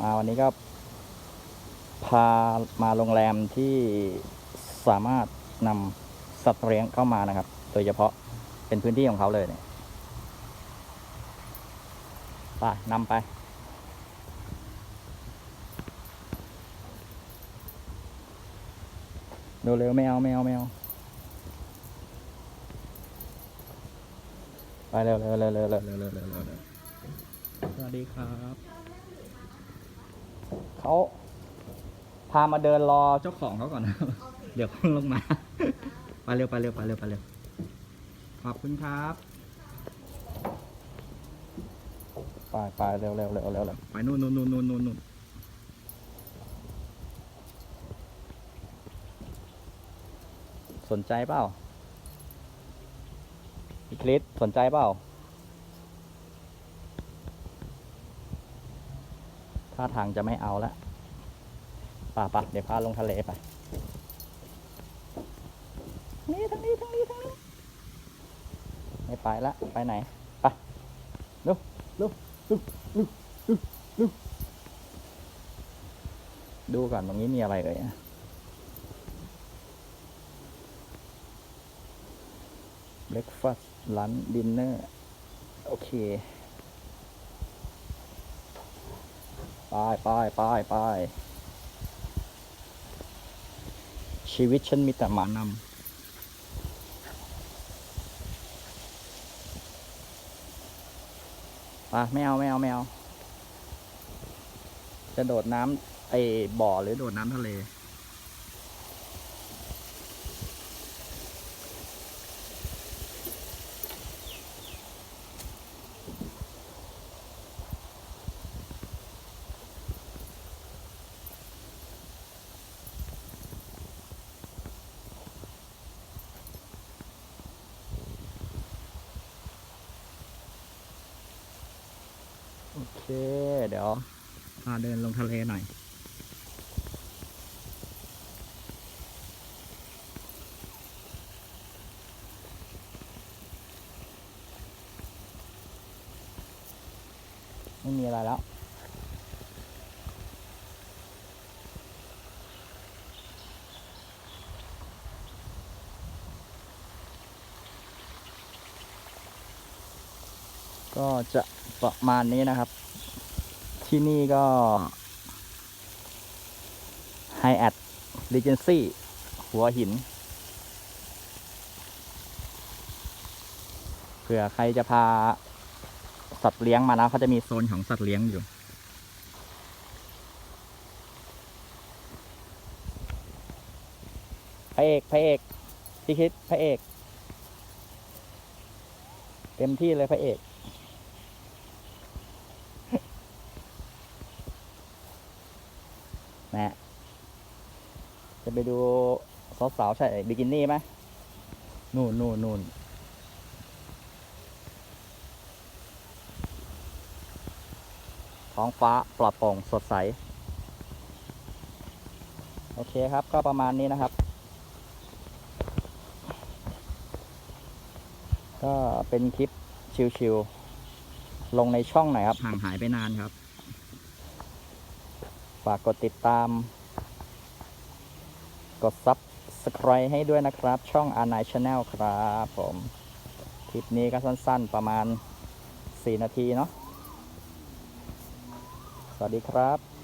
มาวันนี้ก็ พามาโรงแรมที่สามารถนำสัตว์เลี้ยงเข้ามานะครับ โดยเฉพาะเป็นพื้นที่ของเขาเลยเนี่ยไปนำไปดูเร็วๆไมวแอาไม่เอาไม่เอาไปเร็วเร็วเร็วเร็วเร็วเร็วเร็วสวัสดีครับ เขาพามาเดินรอเจ้าของเขาก่อนนะ เดี๋ยวเขาลงมา ไปเร็วไปเร็วไปเร็วไปเร็ว ขอบคุณครับไปไปเร็วเร็วเร็วเร็วเร็วไปนู่นนู่นนู่นนู่นนู่นนู่นสนใจเปล่าพี่คริสสนใจเปล่า ท่าทางจะไม่เอาละป่าปะเดี๋ยวพาลงทะเลไปนี่ทางนี้ทางนี้ทางนี้ ไม่ไปละ ไปไหน ไปลุกลุกลุกลุกลุกลุกดูก่อนตรงนี้มีอะไรเลยอะเบรกฟาสต์ลันดินเนอร์ โอเค ไปไปไปไปชีวิตฉันมีแต่หมานำปไม่เอาไม่เอาไม่เอา จะโดดน้ำไอ้บ่อหรือโดดน้ำทะเล เค เดี๋ยวพาเดินลงทะเลหน่อย ไม่มีอะไรแล้ว ก็จะประมาณนี้นะครับ ที่นี่ก็ไฮแอด r ีเจนซี่หัวหิน เผื่อใครจะพาสัตว์เลี้ยงมานะเขาจะมีโซนของสัตว์เลี้ยงอยู่ พระเอก พระเอก พี่คิด พระเอก เต็มที่เลยพระเอก นะฮะจะไปดูสาวๆใส่บิกินี่ไหมนู่นนู่นนู่นท้องฟ้าปลอดโปร่งสดใส โอเคครับก็ประมาณนี้นะครับ ก็เป็นคลิปชิวๆลงในช่องหน่อยครับห่างหายไปนานครับ ฝากกดติดตาม กด Subscribe ให้ด้วยนะครับ ช่องอานายชาแนลครับผม คลิปนี้ก็สั้นๆประมาณ 4 นาทีเนาะสวัสดีครับ